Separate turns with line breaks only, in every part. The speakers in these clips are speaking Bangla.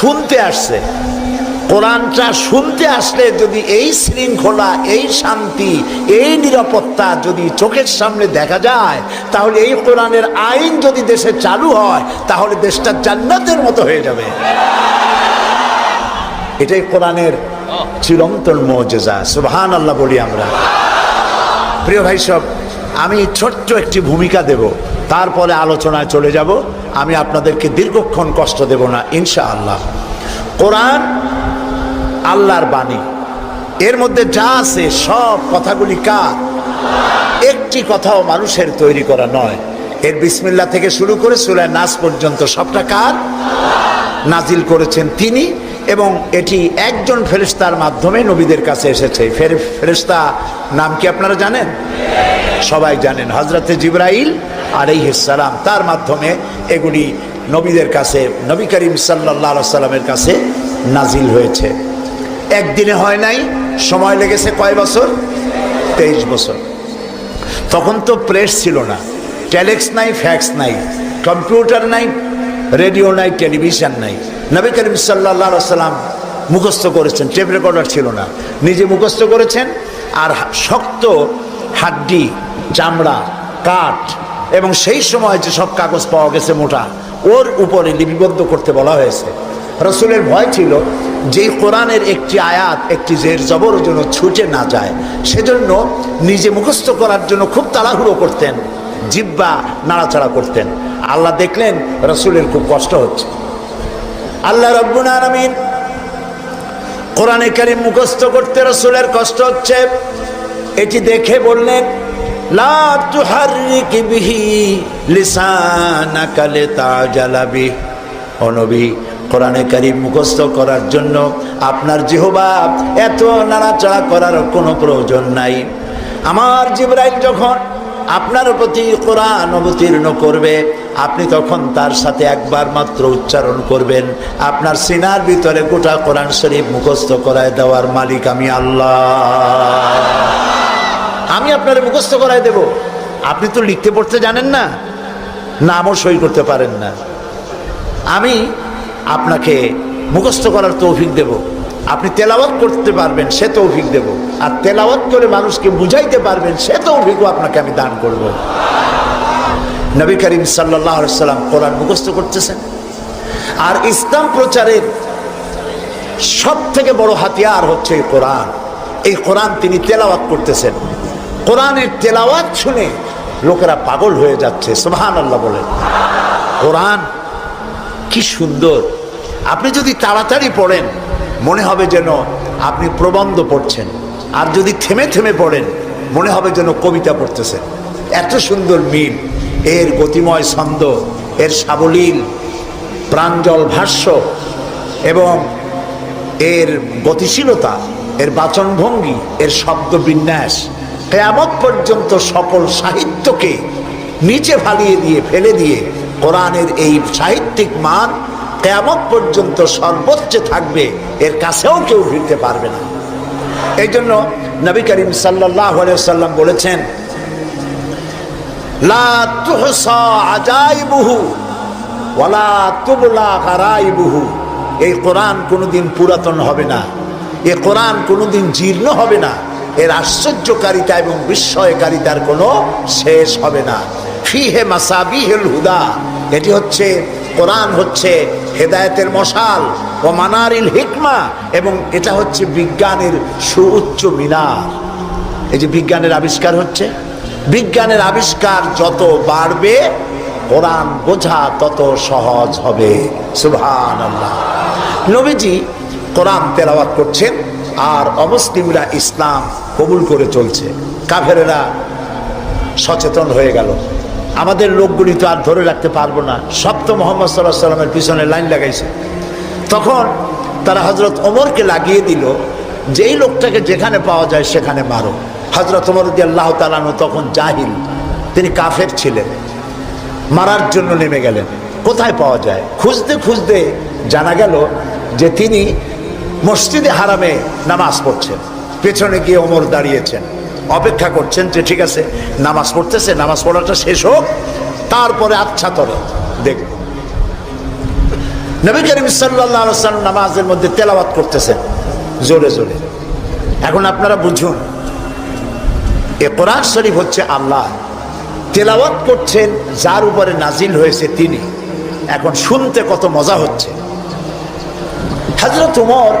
শুনতে আসছে। কোরআনটা শুনতে আসলে যদি এই শৃঙ্খলা, এই শান্তি, এই নিরাপত্তা যদি চোখের সামনে দেখা যায়, তাহলে এই কোরআনের আইন যদি দেশে চালু হয়, তাহলে দেশটা জান্নাতের মতো হয়ে যাবে। এটাই কোরআনের চিরন্তন মজেজা সুবহান আল্লাহ বলি আমরা। প্রিয় ভাই সব, আমি ছোট্ট একটি ভূমিকা দেব, তারপরে আলোচনায় চলে যাব। আমি আপনাদেরকে দীর্ঘক্ষণ কষ্ট দেব না ইনশা আল্লাহ কোরআন আল্লাহর বাণী। এর মধ্যে যা আছে, সব কথাগুলি কার? একটি কথাও মানুষের তৈরি করা নয়। এর বিসমিল্লা থেকে শুরু করে সুরায় নাচ পর্যন্ত সবটা কার? নাজিল করেছেন তিনি এবং এটি একজন ফেরেস্তার মাধ্যমে নবীদের কাছে এসেছে। ফের ফেরেস্তা নাম কি আপনারা জানেন? সবাই জানেন হজরতে জিব্রাইল আলাইহিসসালাম তার মাধ্যমে এগুলি নবীদের কাছে, নবী করিম সাল্লাহ সাল্লামের কাছে নাজিল হয়েছে। একদিনে হয় নাই, সময় লেগেছে কয় বছর? তেইশ বছর। তখন তো প্রেস ছিল না ট্যালেক্স নাই, ফ্যাক্স নাই, কম্পিউটার নাই, রেডিও নাই, টেলিভিশন নাই। নবী করিম সাল্লাহ সাল্লাম মুখস্থ করেছেন, টেপ রেকর্ডার ছিল না। নিজে মুখস্থ করেছেন, আর শক্ত হাড্ডি, চামড়া, কাঠ এবং সেই সময় যে সব কাগজ পাওয়া গেছে মোটা, ওর উপরে লিপিবদ্ধ করতে বলা হয়েছে। রসুলের ভয় ছিল যে কোরআনের একটি আয়াত, একটি জের জবর যেন ছুটে না যায়। সেজন্য নিজে মুখস্থ করার জন্য খুব তাড়াহুড়ো করতেন, জিব্বা নাড়াচাড়া করতেন। আল্লাহ দেখলেন রসুলের খুব কষ্ট হচ্ছে। আল্লাহ রব্বুল আলমিন কোরআনে কারিম মুখস্থ করতে রসুলের কষ্ট হচ্ছে। এটি দেখে বললেন ও কোরআনে কারিম মুখস্থ করার জন্য আপনার জিহবা এত নাড়াচাড়া করার কোনো প্রয়োজন নাই। আমার জিব্রাইল যখন আপনার প্রতি কোরআন অবতীর্ণ করবে আপনি তখন তার সাথে একবার মাত্র উচ্চারণ করবেন। আপনার সিনার ভিতরে গোটা কোরআন শরীফ মুখস্থ করায় দেওয়ার মালিক আমি আল্লাহ। আমি আপনার মুখস্থ করায় দেব। আপনি তো লিখতে পড়তে জানেন না, নামও সই করতে পারেন না। আমি আপনাকে মুখস্থ করার তৌফিক দেব। আপনি তেলাওয়াত করতে পারবেন, সে তৌফিক দেব। আর তেলাওয়াত করে মানুষকে বুঝাইতে পারবেন, সে তৌফিকও আপনাকে আমি দান করব। নবী করিম সাল্লাহ সাল্লাম কোরআন মুখস্থ করতেছেন। আর ইসলাম প্রচারের সব থেকে বড় হাতিয়ার হচ্ছে এই কোরআন। এই কোরআন তিনি তেলাওয়াত করতেছেন। কোরআনের তেলাওয়াত শুনে লোকেরা পাগল হয়ে যাচ্ছে সুবহান আল্লাহ বলেন। কোরআন কি সুন্দর। আপনি যদি তাড়াতাড়ি পড়েন, মনে হবে যেন আপনি প্রবন্ধ পড়ছেন। আর যদি থেমে থেমে পড়েন, মনে হবে যেন কবিতা পড়তেছেন। এত সুন্দর মিল। এর গতিময় ছন্দ, এর সাবলীল প্রাঞ্জল ভাষ্য এবং এর গতিশীলতা, এর বাচনভঙ্গি, এর শব্দ বিন্যাস কেয়ামত পর্যন্ত সকল সাহিত্যকে নিচে ফালিয়ে দিয়ে, ফেলে দিয়ে কোরআনের এই সাহিত্যিক মান কেয়ামত পর্যন্ত সর্বোচ্চ থাকবে, এর কাছেও কেউ ফিরতে পারবে না। এই জন্য নবী করিম সাল্লাহ সাল্লাম বলেছেন এই কোরআন কোনোদিন পুরাতন হবে না। এ কোরআন কোনোদিন জীর্ণ হবে না। এর আশ্চর্যকারিতা এবং বিস্ময়কারিতার কোনো শেষ হবে না। ফিহে মাসাবিহেল হুদা, এটি হচ্ছে, কোরআন হচ্ছে হেদায়েতের মশাল ও মানারিল হিকমা এবং এটা হচ্ছে বিজ্ঞানের সুউচ্চ মিনার। এই যে বিজ্ঞানের আবিষ্কার হচ্ছে বিজ্ঞানের আবিষ্কার যত বাড়বে, কোরআন বোঝা তত সহজ হবে। আল্লাহ নবীজি কোরআন তেলাওয়াত করছেন, আর অমুসলিমরা ইসলাম কবুল করে চলছে। কাফেরেরা সচেতন হয়ে গেল। আমাদের লোকগুলি তো আর ধরে রাখতে পারব না। সব তো মোহাম্মদ সাল্লাহ সাল্লামের পিছনে লাইন লাগাইছে। তখন তারা হজরত ওমরকে লাগিয়ে দিল, যেই লোকটাকে যেখানে পাওয়া যায় সেখানে মারো। হজরত ওমর দিয়ে আল্লাহ তালানো তখন জাহিল। তিনি কাফের ছিলেন। মারার জন্য নেমে গেলেন। কোথায় পাওয়া যায়? খুঁজতে খুঁজতে জানা গেল যে তিনি মসজিদে হারামে নামাজ পড়ছেন। পেছনে গিয়ে ওমর দাঁড়িয়েছেন। অপেক্ষা করছেন যে ঠিক আছে, নামাজ পড়তেছে, নামাজ পড়াটা শেষ হোক, তারপরে আচ্ছা তরে দেখব। নবী করিম সাল্লাহ নামাজের মধ্যে তেলাওয়াত করতেছেন, জোরে জোরে। এখন আপনারা বুঝুন এ কোরআন শরীফ হচ্ছে আল্লাহ। তেলাওয়াত করছেন, যার উপরে নাজিল হয়েছে তিনি। এখন শুনতে কত মজা হচ্ছে। হাজরত উমর,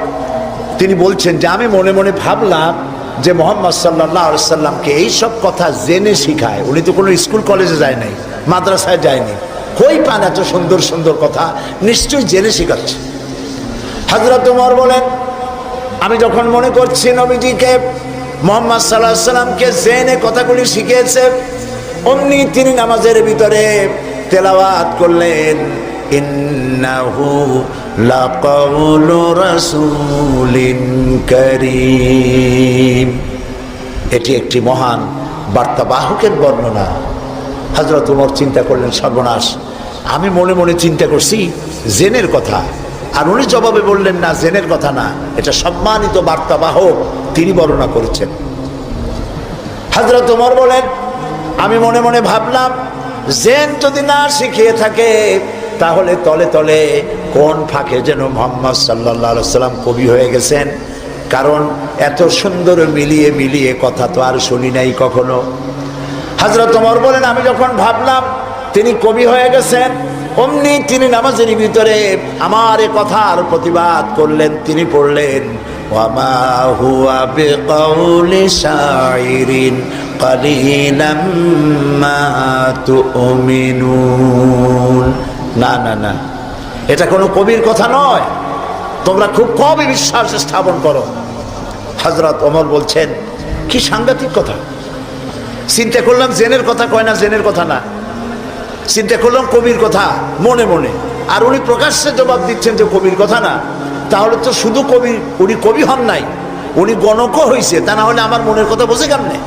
তিনি বলছেন যে, আমি মনে মনে ভাবলাম যে মোহাম্মদ সাল্লাহ সাল্লামকে এইসব কথা জেনে শিখায়। উনি তো কোনো স্কুল কলেজে যায় নাই, মাদ্রাসায় যায়নি। কই পান এত সুন্দর সুন্দর কথা, নিশ্চয়ই জেনে শিখাচ্ছে। হাজরত উমর বলেন, আমি যখন মনে করছি নবীজিকে মোহাম্মদ সাল্লাহ সাল্লামকে জেনে কথাগুলি শিখিয়েছে। অমনি তিনি নামাজের ভিতরে তেলাওয়াত করলেন। ইন্নাহু এটি একটি মহান বার্তা বার্তাবাহকের বর্ণনা। হজরত উমর চিন্তা করলেন, সর্বনাশ, আমি মনে মনে চিন্তা করছি, জেনের কথা। আর উনি জবাবে বললেন, না, জেনের কথা না, এটা সম্মানিত বার্তাবাহক তিনি বর্ণনা করেছেন। হজরত উমর বলেন, আমি মনে মনে ভাবলাম, জেন যদি না শিখিয়ে থাকে, তাহলে তলে তলে কোন ফাঁকে যেন মোহাম্মদ সাল্লাহ সাল্লাম কবি হয়ে গেছেন? কারণ এত সুন্দর মিলিয়ে মিলিয়ে কথা তো আর শুনি নাই কখনো। হাজরত ওমর বলেন, আমি যখন ভাবলাম তিনি কবি হয়ে গেছেন অমনি তিনি নামাজের ভিতরে আমার এ কথার প্রতিবাদ করলেন, তিনি পড়লেন না না না, এটা কোনো কবির কথা নয়। তোমরা খুব কমই বিশ্বাস স্থাপন করো। হজরত ওমর বলছেন, কি সাংঘাতিক কথা। চিন্তা করলাম জেনের কথা কয় না, জেনের কথা না। চিন্তা করলাম কবির কথা মনে মনে। আর উনি প্রকাশ্যে জবাব দিচ্ছেন যে কবির কথা না। তাহলে তো শুধু কবি, উনি কবি হন নাই। উনি গণকও হয়েছে তা না হলে আমার মনের কথা বোঝে কেমনে?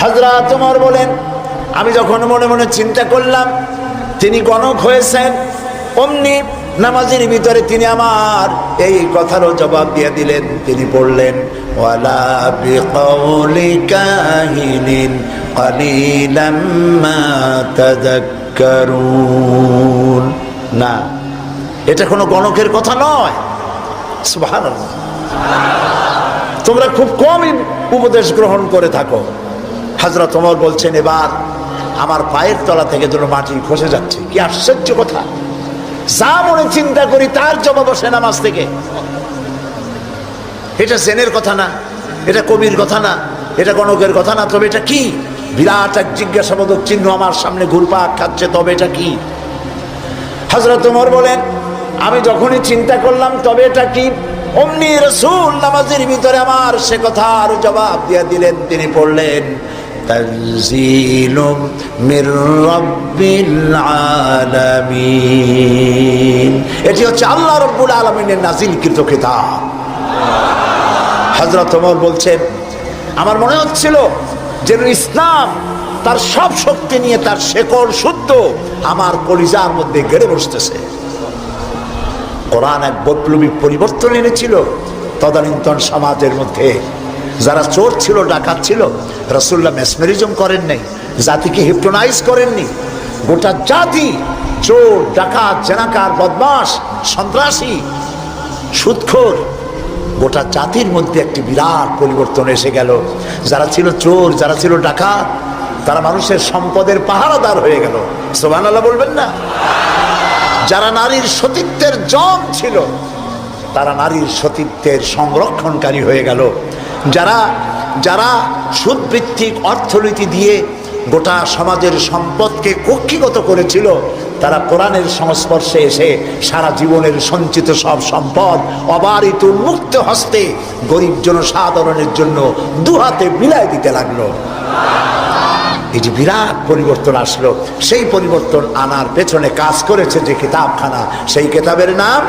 হাজরা তোমার বলেন, আমি যখন মনে মনে চিন্তা করলাম, তিনি গণক হয়েছেন, অমনি নামাজের ভিতরে তিনি আমার এই কথারও জবাব দিয়ে দিলেন। তিনি বললেন قليلا ما تذكرون না এটা কোনো গণকের কথা নয় সুবহানাল্লাহ তোমরা খুব কমই উপদেশ গ্রহণ করে থাকো হাজরত ওমর বলছেন এবার আমার পায়ের তলা থেকে যেন মাটি খসে যাচ্ছে কি আশ্চর্য কথা যা মনে চিন্তা করি তার জবাব আসে নামাজ থেকে এটা জেনের কথা না এটা কবির কথা না এটা গণকের কথা না তবে এটা কি বিরাট এক জিজ্ঞাসাবোধক চিহ্ন আমার সামনে ঘুরপাক খাচ্ছে, তবে এটা কি? হজরত উমর বলেন, আমি যখনই চিন্তা করলাম, তবে এটা কি? অমনি রসুল নামাজের ভিতরে আমার সে কথার জবাব দিয়ে দিলেন, তিনি পড়লেন এটি হচ্ছে আল্লাহ রব্বুল আলামিনের নাজিলকৃত কিতাব। হজরত ওমর বলছেন, আমার মনে হচ্ছিল যে ইসলাম তার সব শক্তি নিয়ে তার শেকড় শুদ্ধ, আমার কলিজার মধ্যে গেড়ে বসতেছে। কোরআন এক বৈপ্লবিক পরিবর্তন এনেছিল। তদানীন্তন সমাজের মধ্যে যারা চোর ছিল, ডাকাত ছিল রসুল্লাহ মেসমেরিজম করেন নাই, জাতিকে হিপটোনাইজ করেননি গোটা জাতি চোর, ডাকাত, জেনাকার বদমাস সন্ত্রাসী, সুৎখোর গোটা জাতির মধ্যে একটি বিরাট পরিবর্তন এসে গেল। যারা ছিল চোর, যারা ছিল ডাকাত, তারা মানুষের সম্পদের পাহারাদার হয়ে গেল। সোবান আল্লাহ বলবেন না? যারা নারীর সতীত্বের জম ছিল, তারা নারীর সতীত্বের সংরক্ষণকারী হয়ে গেল। যারা যারা সুদভিত্তিক অর্থনীতি দিয়ে গোটা সমাজের সম্পদকে কক্ষিগত করেছিল। তারা কোরআনের সংস্পর্শে এসে সারা জীবনের সঞ্চিত সব সম্পদ অবারিত মুক্ত হস্তে গরিব জনসাধারণের জন্য দুহাতে বিলাই দিতে লাগল। এই যে বিরাট পরিবর্তন আসলো। সেই পরিবর্তন আনার পেছনে কাজ করেছে যে কিতাবখানা। সেই কিতাবের নাম?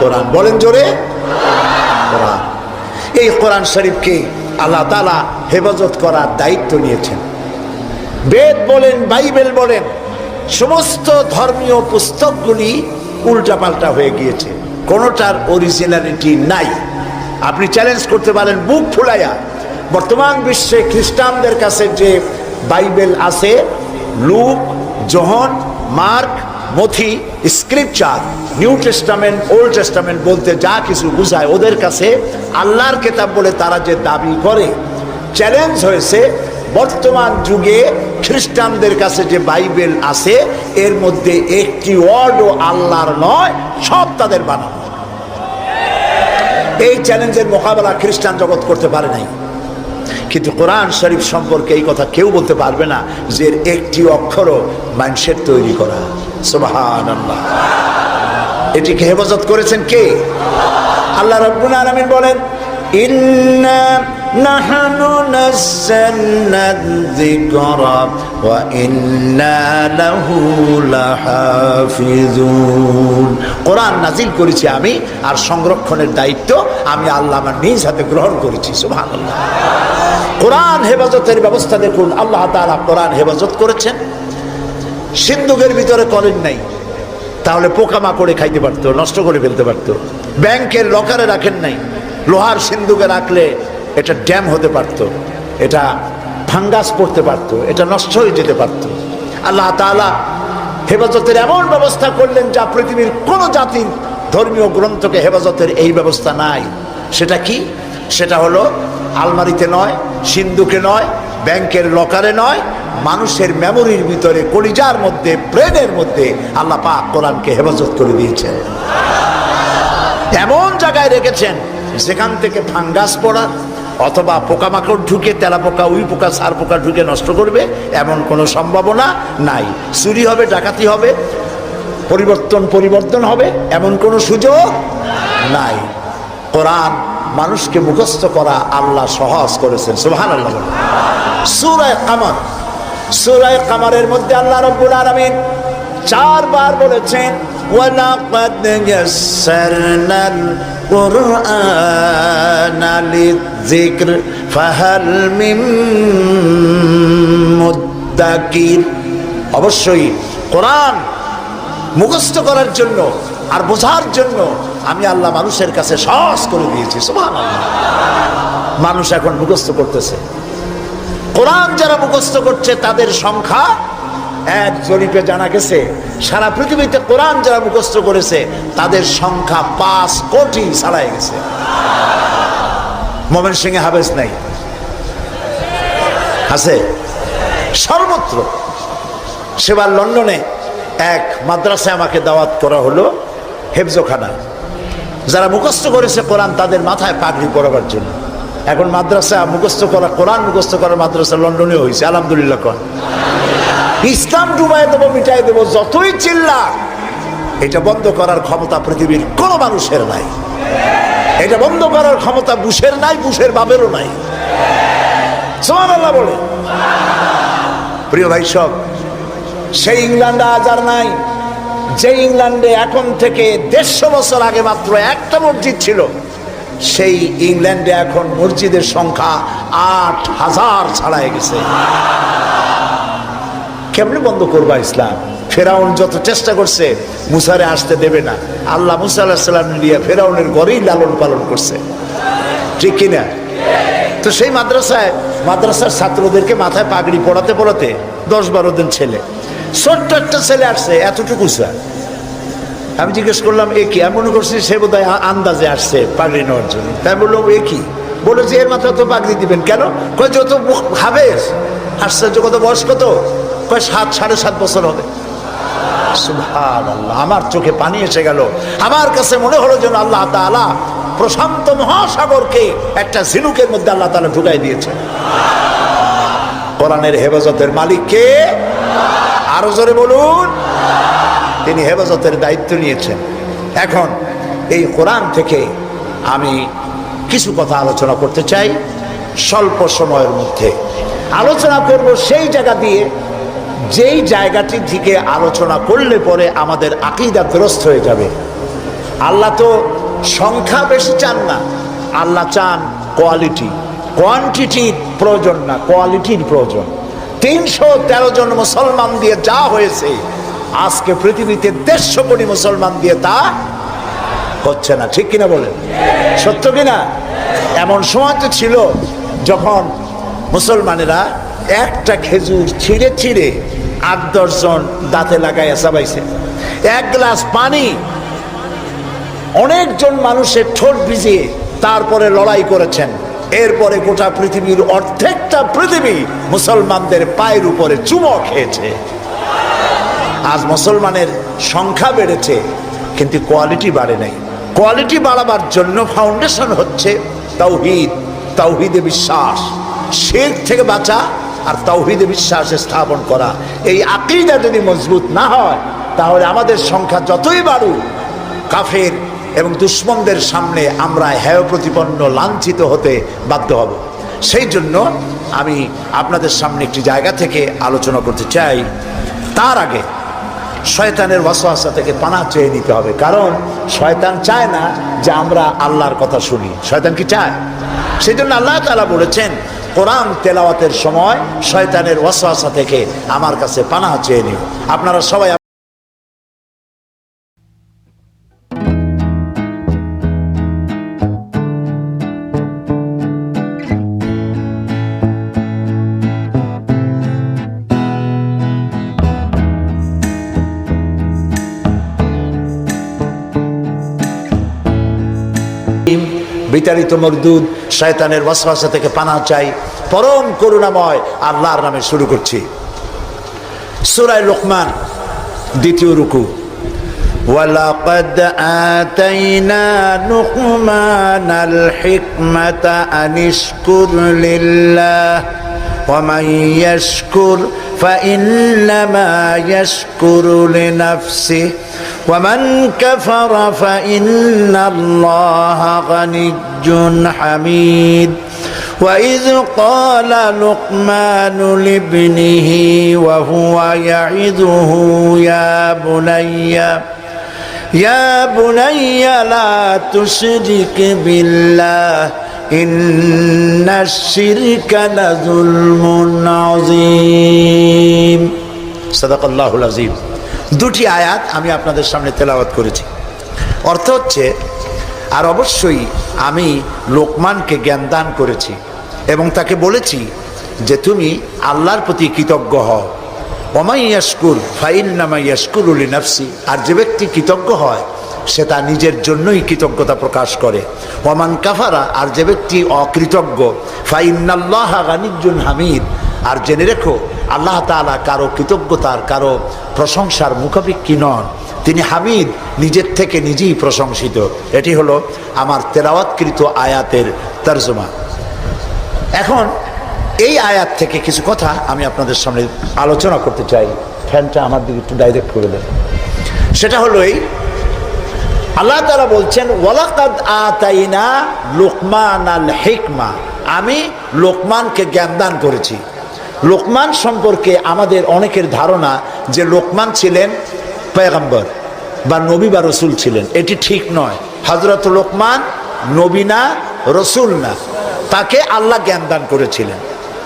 কোরআন। বলেন জোরে। এই কোরআন শরীফকে আল্লাহ তালা হেফাজত করার দায়িত্ব নিয়েছেন। বেদ বলেন, বাইবেল বলেন, সমস্ত ধর্মীয় পুস্তকগুলি উল্টাপাল্টা হয়ে গিয়েছে। কোনোটার অরিজিনালিটি নাই। আপনি চ্যালেঞ্জ করতে পারেন, বুক ফুলাইয়া। বর্তমান বিশ্বে খ্রিস্টানদের কাছে যে বাইবেল আছে, লুক, জহন, মার্ক, মথি, scripture, New Testament, Old Testament বলতে যা কিছু বুঝায়, ওদের কাছে আল্লাহর কেতাব বলে তারা যে দাবি করে। চ্যালেঞ্জ হয়েছে, বর্তমান যুগে খ্রিস্টানদের কাছে যে বাইবেল আছে, এর মধ্যে একটি ওয়ার্ডও আল্লাহর নয়, সব তাদের বানানো। এই চ্যালেঞ্জের মোকাবেলা খ্রিস্টান জগৎ করতে পারে নাই। কিন্তু কোরআন শরীফ সম্পর্কে এই কথা কেউ বলতে পারবে না যে একটি অক্ষরও মানুষের তৈরি করা। সুবাহান এটিকে হেফাজত করেছেন কে? আল্লাহ রব্বুল আলামিন বলেন, ইন্না নাযালনা যিকরা ওয়া ইন্না লাহু লাহাফিজুন কোরআন করেছি আমি আর সংরক্ষণের দায়িত্ব আমি আল্লাহ আমার নিজ হাতে গ্রহণ করেছি, সুবহানাল্লাহ। কোরআন হেফাজতের ব্যবস্থা দেখুন, আল্লাহ তাআলা কোরআন হেফাজত করেছেন। সিন্ধুকের ভিতরে করেন নাই, তাহলে পোকামাকড়ে খাইতে পারতো, নষ্ট করে ফেলতে পারতো। ব্যাংকের লকারে রাখেন নাই, লোহার সিন্ধুকে রাখলে এটা ড্যাম হতে পারতো, এটা ফাঙ্গাস পড়তে পারতো, এটা নষ্ট হয়ে যেতে পারতো। আল্লাহ তাআলা হেফাজতের এমন ব্যবস্থা করলেন যা পৃথিবীর কোনো জাতির ধর্মীয় গ্রন্থকে হেফাজতের এই ব্যবস্থা নাই। সেটা কি? সেটা হলো আলমারিতে নয় সিন্ধুকে নয়, ব্যাংকের লকারে নয়, মানুষের মেমোরির ভিতরে, কলিজার মধ্যে ব্রেনের মধ্যে আল্লাহ পাক কোরআনকে হেফাজত করে দিয়েছেন। এমন জায়গায় রেখেছেন যেখান থেকে ফাঙ্গাস পড়া অথবা পোকামাকড় ঢুকে তেলা পোকা, উই পোকা, সার পোকা ঢুকে নষ্ট করবে, এমন কোনো সম্ভাবনা নাই। চুরি হবে, ডাকাতি হবে, পরিবর্তন পরিবর্তন হবে, এমন কোনো সুযোগ নাই। কোরআন মানুষকে মুখস্থ করা আল্লাহ সহজ করেছেন। সুবহান আল্লাহ সুরায় কামার। সুরায় কামারের মধ্যে আল্লাহ রব্বুল আলামিন চারবার বলেছেন, ওয়ালাকাদ ইয়াসসারনাল ফাহাল মিন মুদ্দাকির অবশ্যই কোরআন মুখস্থ করার জন্য আর বোঝার জন্য আমি আল্লাহ মানুষের কাছে সহজ করে দিয়েছি মানুষ এখন মুখস্থ করতেছে। কোরআন যারা মুখস্থ করছে তাদের সংখ্যা এক জরিপে জানা গেছে, সারা পৃথিবীতে কোরআন যারা মুখস্থ করেছে, তাদের সংখ্যা পাঁচ কোটি ছাড়াই গেছে। মোমেন সিংহে হাবেজ নাই। আছে? সর্বত্র। সেবার লন্ডনে এক মাদ্রাসায় আমাকে দাওয়াত করা হলো, হেফজোখানা। যারা মুখস্থ করেছে কোরআন, তাদের মাথায় পাগড়ি পরাবার জন্য। এখন মাদ্রাসা মুখস্থ করা, কোরআন মুখস্থ করার মাদ্রাসা লন্ডনে হয়েছে, আলহামদুলিল্লাহ কন। ইসলাম ডুবাই দেবো, মিটাই দেবো, যতই চিল্লা এটা বন্ধ করার ক্ষমতা পৃথিবীর কোনো মানুষের নাই। এটা বন্ধ করার ক্ষমতা বুশের নাই, বুশের বাবেরও নাই। বলে। প্রিয় ভাই সব, সেই ইংল্যান্ডে আজ আর নাই। যে ইংল্যান্ডে এখন থেকে দেড়শো বছর আগে মাত্র একটা মসজিদ ছিল, সেই ইংল্যান্ডে এখন মসজিদের সংখ্যা আট হাজার ছাড়াই গেছে। কেমনে বন্ধ করবা ইসলাম? ফেরাউন যত চেষ্টা করছে, মুসারে আসতে দেবে না। আল্লাহ মুসা আল্লাহ সাল্লাম নিয়ে ফেরাউনের ঘরেই লালন পালন করছে। ঠিক কিনা? তো সেই মাদ্রাসায়, মাদ্রাসার ছাত্রদেরকে মাথায় পাগড়ি পড়াতে পড়াতে দশ বারো দিন ছেলে। ছোট্ট একটা ছেলে আসছে, এতটুকু স্যার আমি জিজ্ঞেস করলাম, এ কি? আমি মনে করছি সে বোধ আন্দাজে আসছে পাগড়ি নেওয়ার জন্য। তাই বললাম, এ কি? বলে যে, এর মাথায় তো পাগড়ি দিবেন কেন? যত হাবেস আশ্চর্য কত বয়স কত? কয় সাত সাড়ে সাত বছর হবে। সুবহানাল্লাহ, আমার চোখে পানি এসে গেল। আমার কাছে মনে হলো যেন আল্লাহ তাআলা প্রশান্ত মহাসাগরকে একটা ঝিনুকের মধ্যে আল্লাহ তাআলা ঢুকাই দিয়েছে। কোরআনের হেফাজতের মালিক কে? আরও জোরে বলুন। তিনি হেফাজতের দায়িত্ব নিয়েছেন। এখন এই কোরআন থেকে আমি কিছু কথা আলোচনা করতে চাই। স্বল্প সময়ের মধ্যে আলোচনা করব সেই জায়গা দিয়ে যেই জায়গাটি থেকে আলোচনা করলে পরে আমাদের আকিদাগ্রস্ত হয়ে যাবে। আল্লাহ তো সংখ্যা বেশি চান না। আল্লাহ চান কোয়ালিটি কোয়ান্টিটির প্রয়োজন না কোয়ালিটির প্রয়োজন। তিনশো তেরো জন মুসলমান দিয়ে যা হয়েছে, আজকে পৃথিবীতে দেড়শো কোটি মুসলমান দিয়ে তা হচ্ছে না। ঠিক কিনা বলেন? সত্য কিনা? এমন সময় তো ছিল যখন মুসলমানেরা একটা খেজুর ছিঁড়ে ছিঁড়ে আট দশজন দাঁতে লাগায় চাবাইছে। এক গ্লাস পানি। অনেকজন মানুষের ঠোঁট ভিজিয়ে তারপরে লড়াই করেছেন। এরপরে গোটা পৃথিবীর অর্ধেকটা পৃথিবী মুসলমানদের পায়ের উপরে চুমো খেয়েছে। আজ মুসলমানের সংখ্যা বেড়েছে, কিন্তু কোয়ালিটি বাড়ে নাই। কোয়ালিটি বাড়াবার জন্য ফাউন্ডেশন হচ্ছে তাওহিদ তাওহিদে বিশ্বাস। শেখ থেকে বাঁচা আর তাওহিদে বিশ্বাস স্থাপন করা। এই আকিদা যদি মজবুত না হয়, তাহলে আমাদের সংখ্যা যতই বাড়ুক, কাফের এবং দুশ্মনদের সামনে আমরা হেয় প্রতিপন্ন লাঞ্ছিত হতে বাধ্য হব। সেই জন্য আমি আপনাদের সামনে একটি জায়গা থেকে আলোচনা করতে চাই। তার আগে শয়তানের ওয়াসওয়াসা থেকে পানা চেয়ে নিতে হবে। কারণ শয়তান চায় না যে আমরা আল্লাহর কথা শুনি। শয়তান কি চায়? সেই জন্য আল্লাহ তালা বলেছেন কোরআন তেলাওয়াতের সময় শয়তানের ওয়াসওয়াসা থেকে আমার কাছে পানা চেয়ে নিও। আপনারা সবাই বিতাড়িত মরদুদ শয়তানের ওয়াসওয়াসা থেকে পানা চাই পরম করুণাময় আল্লাহর নামে শুরু করছি সুরায় লোকমান দ্বিতীয় রুকু ولقد آتينا لقمان الحكمة أن اشكر لله ومن يشكر فإنما يشكر لنفسه ومن كفر فإن الله غني حميد وإذ قال لقمان لابنه وهو يعظه يا بني يا بني لا تشرك بالله إن الشرك لظلم عظيم সাদাকাল্লাহুল আজিম দুটি আয়াত আমি আপনাদের সামনে তেলাওয়াত করেছি। অর্থ হচ্ছে, আর অবশ্যই আমি লোকমানকে জ্ঞান দান করেছি এবং তাকে বলেছি যে তুমি আল্লাহর প্রতি কৃতজ্ঞ হও। অমাই ইয়াসকুর ফাইন্নামা উলি নাফসি আর যে ব্যক্তি কৃতজ্ঞ হয়, সে তা নিজের জন্যই কৃতজ্ঞতা প্রকাশ করে। ওমান কাফারা, আর যে ব্যক্তি অকৃতজ্ঞ, ফাইন্নাল্লাহ গানিজুন হামিদ আর জেনে রেখো, আল্লাহ তালা কারও কৃতজ্ঞতার, কারও প্রশংসার মুখাপিক্ষি নন। তিনি হামিদ, নিজের থেকে নিজেই প্রশংসিত। এটি হলো আমার তেলাওয়াতকৃত আয়াতের তর্জমা। এখন, এই আয়াত থেকে কিছু কথা আমি আপনাদের সামনে আলোচনা করতে চাই। ফ্যানটা আমার দিকে একটু ডাইরেক্ট করে দেন। সেটা হলো এই, আল্লাহ তালা বলছেন, ওয়ালাকাদ আতাইনা লোকমান আল হিকমা। আমি লোকমানকে জ্ঞানদান করেছি। লোকমান সম্পর্কে আমাদের অনেকের ধারণা যে লোকমান ছিলেন পেগম্বর বা নবী বা রসুল ছিলেন। এটি ঠিক নয়। হজরত লোকমান নবী না, রসুল না। তাকে আল্লাহ জ্ঞান দান করেছিলেন।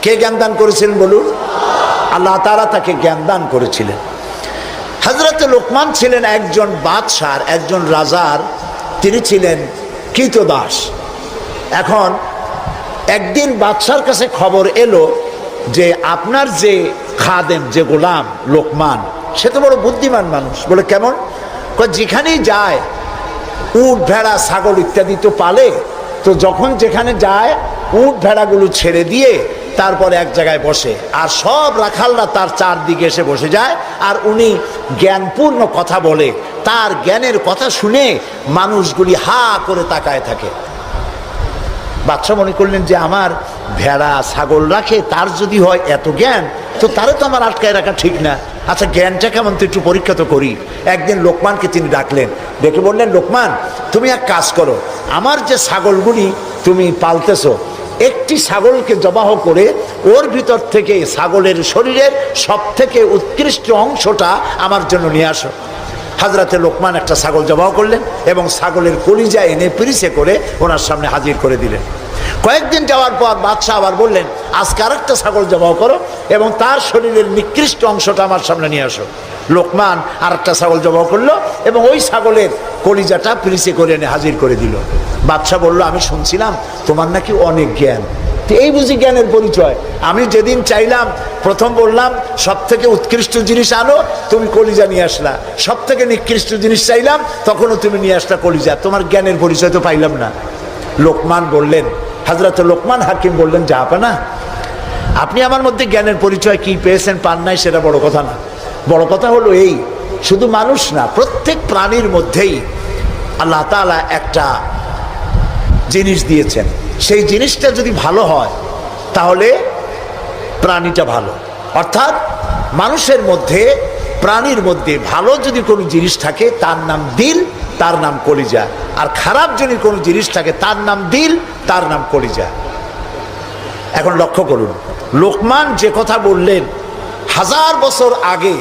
কে জ্ঞানদান করেছিলেন বলুন? আল্লাহ তারা তাকে জ্ঞান দান করেছিলেন। হজরত লোকমান ছিলেন একজন বাদশার, একজন রাজার। তিনি ছিলেন কৃতদাস। এখন একদিন বাদশার কাছে খবর এলো যে আপনার যে খাদেম, যে গোলাম লোকমান, সে তো বড় বুদ্ধিমান মানুষ। বলে কেমন? যেখানেই যায়, উট, ভেড়া, ছাগল ইত্যাদি তো পালে, তো যখন যেখানে যায়, উট, ভেড়াগুলো ছেড়ে দিয়ে তারপরে এক জায়গায় বসে। আর সব রাখালরা তার চারদিকে এসে বসে যায়। আর উনি জ্ঞানপূর্ণ কথা বলে। তার জ্ঞানের কথা শুনে মানুষগুলি হা করে তাকায় থাকে। বাচ্চা মনে করলেন যে আমার ভেড়া, ছাগল রাখে, তার যদি হয় এত জ্ঞান, তো তারও তো আমার আটকায় রাখা ঠিক না। আচ্ছা জ্ঞানটা কেমন? তো একটু পরীক্ষা তো করি। একদিন লোকমানকে তিনি ডাকলেন। ডেকে বললেন, লোকমান, তুমি এক কাজ করো। আমার যে ছাগলগুলি তুমি পালতেছো, একটি ছাগলকে জবাহ করে ওর ভিতর থেকে ছাগলের শরীরের সব থেকে উৎকৃষ্ট অংশটা আমার জন্য নিয়ে আসো। হাজরাতে লোকমান একটা ছাগল জবাহ করলেন এবং ছাগলের কলিজা এনে পিরিসে করে ওনার সামনে হাজির করে দিলেন। কয়েকদিন যাওয়ার পর বাদশাহ আবার বললেন, আজকে আরেকটা ছাগল জবাহ করো এবং তার শরীরের নিকৃষ্ট অংশটা আমার সামনে নিয়ে আসো। লোকমান আর একটা ছাগল জবাহ করল এবং ওই ছাগলের কলিজাটা পিরিসে করে এনে হাজির করে দিল। বাদশাহ বলল, আমি শুনছিলাম তোমার নাকি অনেক জ্ঞান। এই বুঝি জ্ঞানের পরিচয়। আমি যেদিন চাইলাম, প্রথম বললাম সব থেকে উৎকৃষ্ট জিনিস আনো, তুমি কলিজা নিয়ে আসলা। সব থেকে নিকৃষ্ট জিনিস চাইলাম, তখনও তুমি নিয়ে আসলা কলিজা। তোমার জ্ঞানের পরিচয় তো পাইলাম না। লোকমান বললেন হাজরত লোকমান হাকিম বললেন, যা না। আপনি আমার মধ্যে জ্ঞানের পরিচয় কি পেয়েছেন, পান নাই, সেটা বড় কথা না। বড় কথা হলো এই, শুধু মানুষ না, প্রত্যেক প্রাণীর মধ্যেই আল্লাহ তাআলা একটা জিনিস দিয়েছেন। সেই জিনিসটা যদি ভালো হয়, তাহলে প্রাণীটা ভালো। অর্থাৎ মানুষের মধ্যে, প্রাণীর মধ্যে ভালো যদি কোনো জিনিস থাকে, তার নাম দিল, তার নাম কলিজা। আর খারাপ যদি কোনো জিনিস থাকে, তার নাম দিল, তার নাম কলিজা। এখন লক্ষ্য করুন, লোকমান যে কথা বললেন, হাজার বছর আগে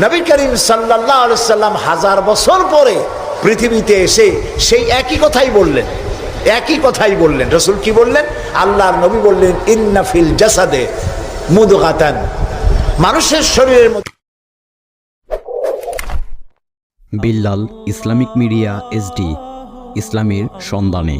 নবী করিম সাল্লাহ সাল্লাম হাজার বছর পরে পৃথিবীতে এসে সেই একই কথাই বললেন। একই কথাই বললেন। রসুল কি বললেন? আল্লাহর নবী বললেন ইন্নাফিল জাসাদে মুদগাতান। মানুষের শরীরের মধ্যে
বিল্লাল ইসলামিক মিডিয়া এসডি ইসলামের সন্ধানে।